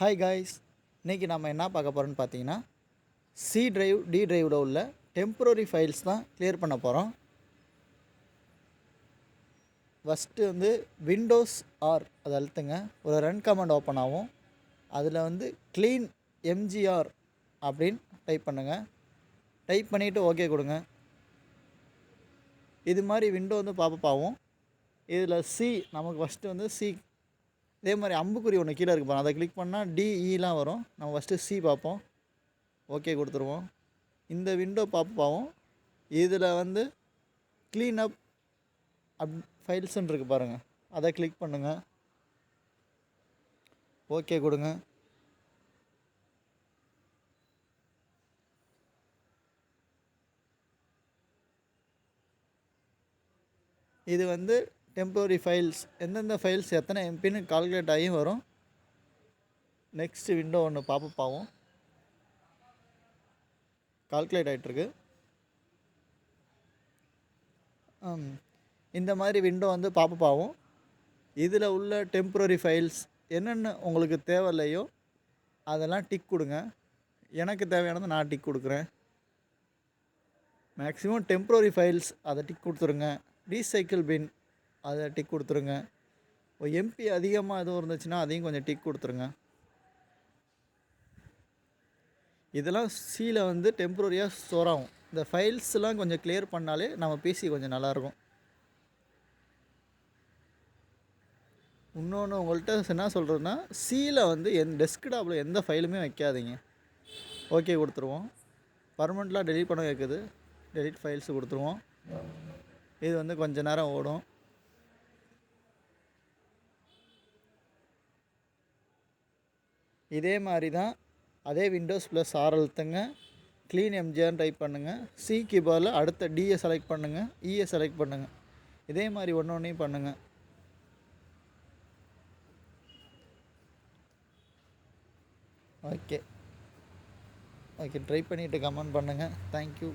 Hi guys இன்றைக்கி நம்ம என்ன பார்க்க போகிறோன்னு பார்த்தீங்கன்னா சி ட்ரைவ் டி ட்ரைவில் உள்ள டெம்பரரி ஃபைல்ஸ் தான் கிளியர் பண்ண போகிறோம் ஃபஸ்ட்டு வந்து விண்டோஸ் ஆர் அதை அழுத்துங்க. ஒரு ரன் கமெண்ட் ஓப்பன் ஆகும். அதில் வந்து க்ளீன் எம்ஜிஆர் அப்படின்னு டைப் பண்ணுங்கள் டைப் பண்ணிவிட்டு ஓகே கொடுங்க. இது மாதிரி விண்டோ வந்து பாப்பப் ஆகும். இதில் சி நமக்கு ஃபஸ்ட்டு வந்து சி இதே மாதிரி அம்புக்குறி ஒன்று கீழே இருக்கு பாருங்கள் அதை கிளிக் பண்ணால் டிஇலாம் e வரும். நம்ம ஃபஸ்ட்டு சி பார்ப்போம். ஓகே கொடுத்துருவோம். இந்த விண்டோ பார்ப்போம். இதில் வந்து க்ளீன் அப் அப் ஃபைல்ஸ்ன்னு இருக்குது பாருங்கள் அதை கிளிக் பண்ணுங்கள் ஓகே கொடுங்க. இது வந்து டெம்பரரி ஃபைல்ஸ் எந்தெந்த ஃபைல்ஸ் எத்தனை எம்பின்னு கால்குலேட் ஆகியும் வரும். நெக்ஸ்ட் விண்டோ ஒன்று பாப்பப் ஆகும். கால்குலேட் ஆகிட்டுருக்கு இந்த மாதிரி விண்டோ வந்து பாப்பப் ஆகும். இதில் உள்ள டெம்பரரி ஃபைல்ஸ் என்னென்ன உங்களுக்கு தேவையில்லையோ அதெல்லாம் டிக் கொடுங்க. எனக்கு தேவையானதை நான் டிக் கொடுக்குறேன். மேக்ஸிமம் டெம்ப்ரரி ஃபைல்ஸ் அதை டிக் கொடுத்துருங்க. ரீசைக்கிள் பின் அதை டிக் கொடுத்துருங்க. எம்பி அதிகமாக எதுவும் இருந்துச்சுன்னா அதையும் கொஞ்சம் டிக் கொடுத்துருங்க. இதெல்லாம் சீல வந்து டெம்ப்ரரியாக ஸ்டோர் ஆகும். இந்த ஃபைல்ஸ்லாம் கொஞ்சம் கிளியர் பண்ணாலே நம்ம பிசி கொஞ்சம் நல்லாயிருக்கும். இன்னொன்று உங்கள்கிட்ட என்ன சொல்கிறதுன்னா சீல வந்து என் டெஸ்க்டாப்பில் எந்த ஃபைலுமே வைக்காதீங்க. ஓகே கொடுத்துருவோம். பர்மனெண்ட்லாம் டெலீட் பண்ண கேட்குது டெலீட் ஃபைல்ஸ் கொடுத்துருவோம். இது வந்து கொஞ்ச நேரம் ஓடும். இதே மாதிரி தான் அதே விண்டோஸ் ப்ளஸ் ஆர் அழுத்துங்க க்ளீன் எம்ஜிஆர்னு டைப் பண்ணுங்கள் சி கீபோர்டில் அடுத்த டிஏ செலக்ட் பண்ணுங்கள் இஏ e செலக்ட் பண்ணுங்கள் இதே மாதிரி ஒன்று ஒன்றையும் பண்ணுங்கள் ஓகே ஓகே ட்ரை பண்ணிவிட்டு கமெண்ட் பண்ணுங்கள் தேங்க்யூ